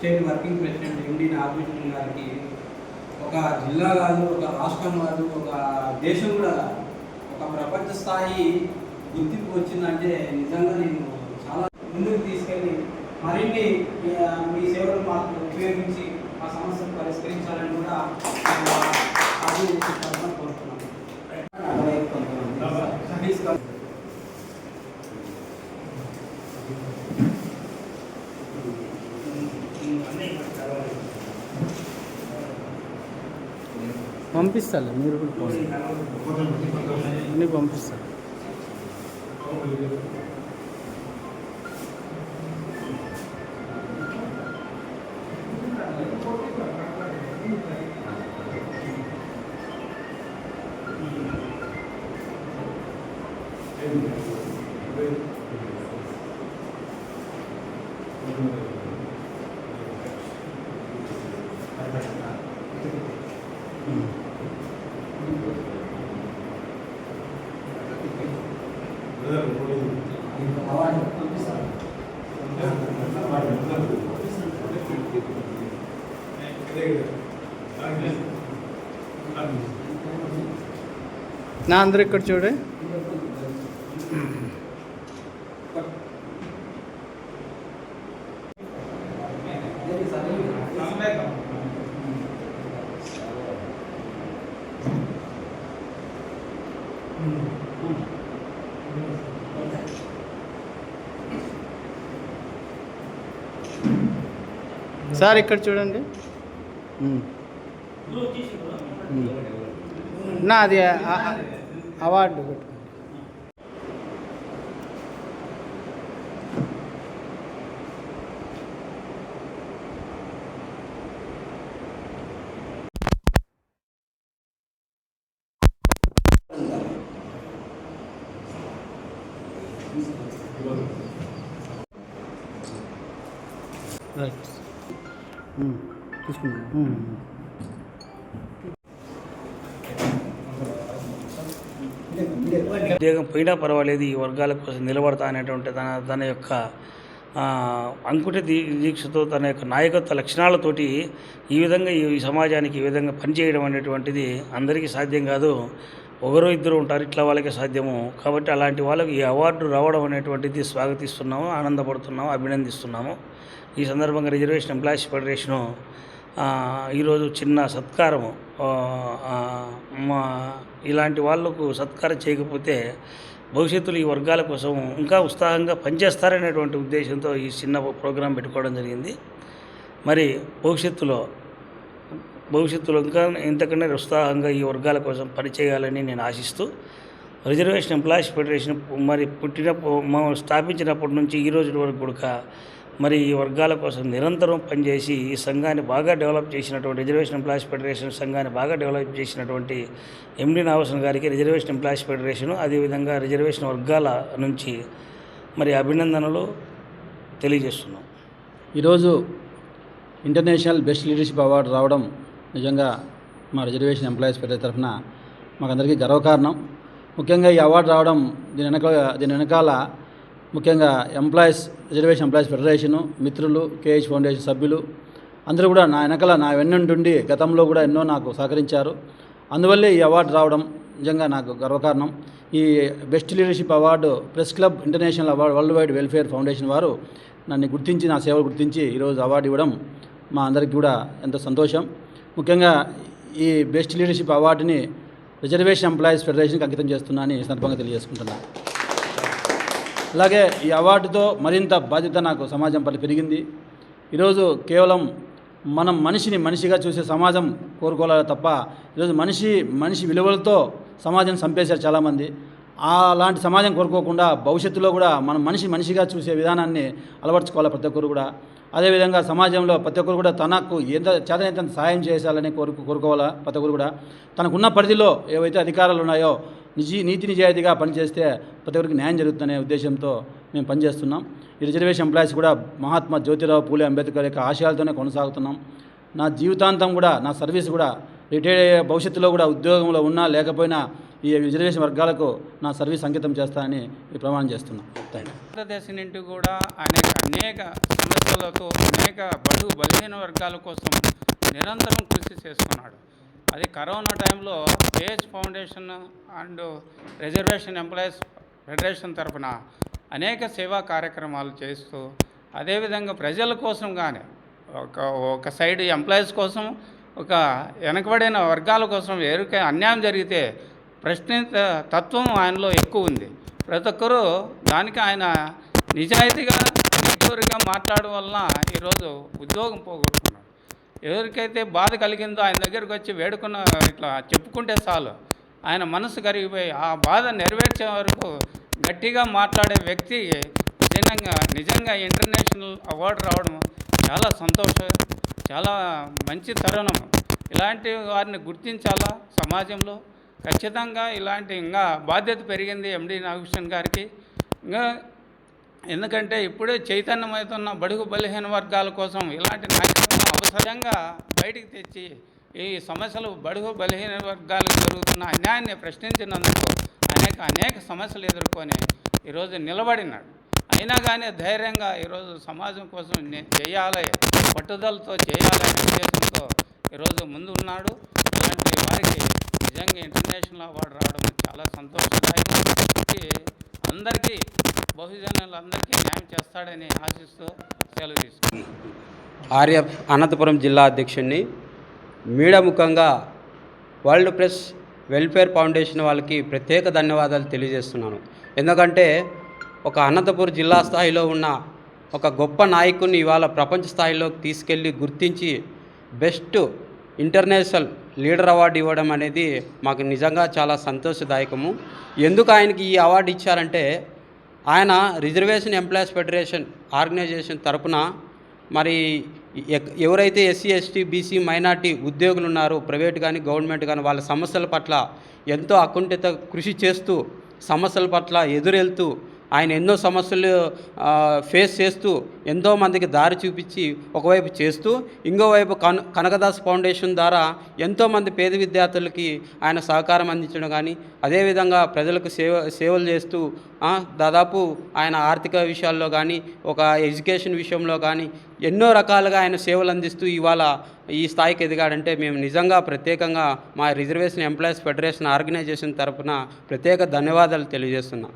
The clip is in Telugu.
State working president MD Nagabhushan గారికి ఒక జిల్లా కాదు ఒక రాష్ట్రం కాదు ఒక దేశం కూడా కాదు. ఒక ప్రపంచ స్థాయి గుర్తింపు వచ్చిందంటే నిజంగా నేను చాలా ముందుకు తీసుకెళ్ళి మరిన్ని మీ సేవలు మాకు ఉపయోగించి ఆ సమస్యను పరిష్కరించాలని కూడా నేను పంపిస్తాలే మీరు కూడా పోండి. అన్నీ పంపిస్తాను అవార్డు నా అందరూ ఇక్కడ చూడే. సార్ ఇక్కడ చూడండి. నా అది ఆ- ఆ- అవార్డు పెట్టుకోండి రైట్ ఉమ్. ఉద్యోగం పోయినా పర్వాలేదు ఈ వర్గాల కోసం నిలబడతా అనేటువంటి తన తన యొక్క అంకుట దీ- దీక్షతో తన యొక్క నాయకత్వ లక్షణాలతోటి ఈ విధంగా ఈ సమాజానికి ఈ విధంగా పనిచేయడం అనేటువంటిది అందరికీ సాధ్యం కాదు. ఒకరు ఇద్దరు ఉంటారు ఇట్లా వాళ్ళకే సాధ్యము. కాబట్టి అలాంటి వాళ్ళకి ఈ అవార్డు రావడం అనేటువంటిది స్వాగతిస్తున్నాము ఆనందపడుతున్నాము అభినందిస్తున్నాము. ఈ సందర్భంగా రిజర్వేషన్ ఎంప్లాయీస్ ఫెడరేషను ఈరోజు చిన్న సత్కారము. మా ఇలాంటి వాళ్ళకు సత్కారం చేయకపోతే భవిష్యత్తులో ఈ వర్గాల కోసం ఇంకా ఉత్సాహంగా పనిచేస్తారనేటువంటి ఉద్దేశంతో ఈ చిన్న ప్రోగ్రాం పెట్టుకోవడం జరిగింది. మరి భవిష్యత్తులో భవిష్యత్తులో ఇంకా ఇంతకన్నా ఉత్సాహంగా ఈ వర్గాల కోసం పనిచేయాలని నేను ఆశిస్తూ రిజర్వేషన్ ఎంప్లాయీస్ ఫెడరేషన్ మరి పుట్టిన మనం స్థాపించినప్పటి నుంచి ఈ రోజు వరకు కూడా మరి ఈ వర్గాల కోసం నిరంతరం పనిచేసి ఈ సంఘాన్ని బాగా డెవలప్ చేసినటువంటి రిజర్వేషన్ ఎంప్లాయీస్ ఫెడరేషన్ సంఘాన్ని బాగా డెవలప్ చేసినటువంటి ఎండి నావసన్ గారికి రిజర్వేషన్ ఎంప్లాయీస్ ఫెడరేషను అదేవిధంగా రిజర్వేషన్ వర్గాల నుంచి మరి అభినందనలు తెలియజేస్తున్నాం. ఈరోజు ఇంటర్నేషనల్ బెస్ట్ లీడర్షిప్ అవార్డు రావడం నిజంగా మా రిజర్వేషన్ ఎంప్లాయీస్ ఫెడరేషన్ తరఫున మాకందరికీ గర్వకారణం. ముఖ్యంగా ఈ అవార్డు రావడం దీని వెనక దీని వెనకాల ముఖ్యంగా ఎంప్లాయీస్ రిజర్వేషన్ ఎంప్లాయీస్ ఫెడరేషను మిత్రులు కేహెచ్ ఫౌండేషన్ సభ్యులు అందరూ కూడా నా వెనకాల నా వెన్నంటుండి గతంలో కూడా ఎన్నో నాకు సహకరించారు. అందువల్లే ఈ అవార్డు రావడం నిజంగా నాకు గర్వకారణం. ఈ best leadership award press club international award world wide welfare foundation వారు నన్ను గుర్తించి నా సేవలు గుర్తించి ఈరోజు అవార్డు ఇవ్వడం మా అందరికీ కూడా ఎంతో సంతోషం. ముఖ్యంగా ఈ బెస్ట్ లీడర్షిప్ అవార్డుని రిజర్వేషన్ ఎంప్లాయీస్ ఫెడరేషన్కి అంకితం చేస్తున్నానని సందర్భంగా తెలియజేసుకుంటున్నాను అలాగే ఈ అవార్డుతో మరింత బాధ్యత నాకు సమాజం పట్ల పెరిగింది. ఈరోజు కేవలం మనం మనిషిని మనిషిగా చూసే సమాజం కోరుకోవాలి తప్ప ఈరోజు మనిషి మనిషి విలువలతో సమాజం చంపేశారు చాలామంది. అలాంటి సమాజం కోరుకోకుండా భవిష్యత్తులో కూడా మనం మనిషి మనిషిగా చూసే విధానాన్ని అలవర్చుకోవాలి ప్రతి ఒక్కరు కూడా. అదేవిధంగా సమాజంలో ప్రతి ఒక్కరు కూడా తనకు ఎంత చేతనైతే సహాయం సాయం చేయాలని కోరుకు కోరుకోవాలా ప్రతి ఒక్కరు కూడా. తనకున్న పరిధిలో ఏవైతే అధికారాలు ఉన్నాయో నిజీ నీతి నిజాయితీగా పనిచేస్తే ప్రతి ఒక్కరికి న్యాయం జరుగుతుందనే ఉద్దేశంతో మేము పనిచేస్తున్నాం. ఈ రిజర్వేషన్ ఎంప్లాయీస్ కూడా మహాత్మా జ్యోతిరావు పూలే అంబేద్కర్ యొక్క ఆశయాలతోనే కొనసాగుతున్నాం. నా జీవితాంతం కూడా నా సర్వీస్ కూడా రిటైర్ అయ్యే భవిష్యత్తులో కూడా ఉద్యోగంలో ఉన్నా లేకపోయినా ఈ రిజర్వేషన్ వర్గాలకు నా సర్వీస్ అంకితం చేస్తానని ఈ ప్రమాణం చేస్తున్నాను థ్యాంక్ యూ భారతదేశం నుండి కూడా అనేక అనేక సమస్యలతో అనేక బడుగు బలహీన వర్గాల కోసం నిరంతరం కృషి చేస్తున్నాడు. అది కరోనా టైంలో page foundation and reservation employees federation తరఫున అనేక సేవా కార్యక్రమాలు చేస్తూ అదేవిధంగా ప్రజల కోసం కానీ ఒక ఒక సైడ్ ఎంప్లాయీస్ కోసం ఒక వెనకబడిన వర్గాల కోసం ఎరుక అన్యాయం జరిగితే ప్రశ్నిత తత్వం ఆయనలో ఎక్కువ ఉంది. ప్రతి ఒక్కరూ దానికి ఆయన నిజాయితీగా నిజూరిగా మాట్లాడడం వలన ఈరోజు ఉద్యోగం పోగొట్టుకున్నాడు ఎవరికైతే బాధ కలిగిందో ఆయన దగ్గరికి వచ్చి వేడుకున్న ఇట్లా చెప్పుకుంటే చాలు. ఆయన మనసు కరిగిపోయి ఆ బాధ నెరవేర్చే వరకు గట్టిగా మాట్లాడే వ్యక్తి నిజంగా నిజంగా ఇంటర్నేషనల్ అవార్డు రావడం చాలా సంతోషం చాలా మంచి తరుణం. ఇలాంటి వారిని గుర్తించాలా సమాజంలో? ఖచ్చితంగా ఇలాంటి ఇంకా బాధ్యత పెరిగింది ఎండి నాగభూషణ్ గారికి. ఇంకా ఎందుకంటే ఇప్పుడే చైతన్యమవుతున్న బడుగు బలహీన వర్గాల కోసం ఇలాంటి నాయకత్వం అవసరంగా బయటికి తెచ్చి ఈ సమస్యలు బడుగు బలహీన వర్గాలకు జరుగుతున్న అన్యాయాన్ని ప్రశ్నించినందుకు అనేక అనేక సమస్యలు ఎదుర్కొని ఈరోజు నిలబడినాడు. అయినా కానీ ధైర్యంగా ఈరోజు సమాజం కోసం నేను చేయాలి పట్టుదలతో చేయాలనే ఉద్దేశంతో ఈరోజు ముందు ఉన్నాడు ఇలాంటి వారికి నిజంగా ఇంటర్నేషనల్ అవార్డు రావడం చాలా సంతోషదాయకం. అందరికీ బహుజనులందరికీ న్యాయం చేస్తాడని ఆశిస్తూ సెలవు తీసుకుంది ఆర్య అనంతపురం జిల్లా అధ్యక్షుడిని మీడియా ముఖంగా వరల్డ్ ప్రెస్ వెల్ఫేర్ ఫౌండేషన్ వాళ్ళకి ప్రత్యేక ధన్యవాదాలు తెలియజేస్తున్నాను. ఎందుకంటే ఒక అనంతపురం జిల్లా స్థాయిలో ఉన్న ఒక గొప్ప నాయకుడిని ఇవాళ ప్రపంచ స్థాయిలోకి తీసుకెళ్ళి గుర్తించి బెస్ట్ ఇంటర్నేషనల్ లీడర్ అవార్డు ఇవ్వడం అనేది మాకు నిజంగా చాలా సంతోషదాయకము. ఎందుకు ఆయనకి ఈ అవార్డు ఇచ్చారంటే ఆయన రిజర్వేషన్ ఎంప్లాయీస్ ఫెడరేషన్ ఆర్గనైజేషన్ తరపున మరి ఎక్- ఎవరైతే ఎస్సీ ఎస్టీ బీసీ మైనార్టీ ఉద్యోగులు ఉన్నారో ప్రైవేట్ కానీ గవర్నమెంట్ కానీ వాళ్ళ సమస్యల పట్ల ఎంతో అకుంఠిత కృషి చేస్తూ సమస్యల పట్ల ఎదురెళ్తూ ఆయన ఎన్నో సమస్యలు ఫేస్ చేస్తూ ఎంతో మందికి దారి చూపించి ఒకవైపు చేస్తూ ఇంకోవైపు కన కనకదాస్ ఫౌండేషన్ ద్వారా ఎంతోమంది పేద విద్యార్థులకి ఆయన సహకారం అందించడం కానీ అదేవిధంగా ప్రజలకు సేవ సేవలు చేస్తూ దాదాపు ఆయన ఆర్థిక విషయాల్లో కానీ ఒక ఎడ్యుకేషన్ విషయంలో కానీ ఎన్నో రకాలుగా ఆయన సేవలు అందిస్తూ ఇవాళ ఈ స్థాయికి ఎదిగాడంటే మేము నిజంగా ప్రత్యేకంగా మా రిజర్వేషన్ ఎంప్లాయీస్ ఫెడరేషన్ ఆర్గనైజేషన్ తరపున ప్రత్యేక ధన్యవాదాలు తెలియజేస్తున్నాం.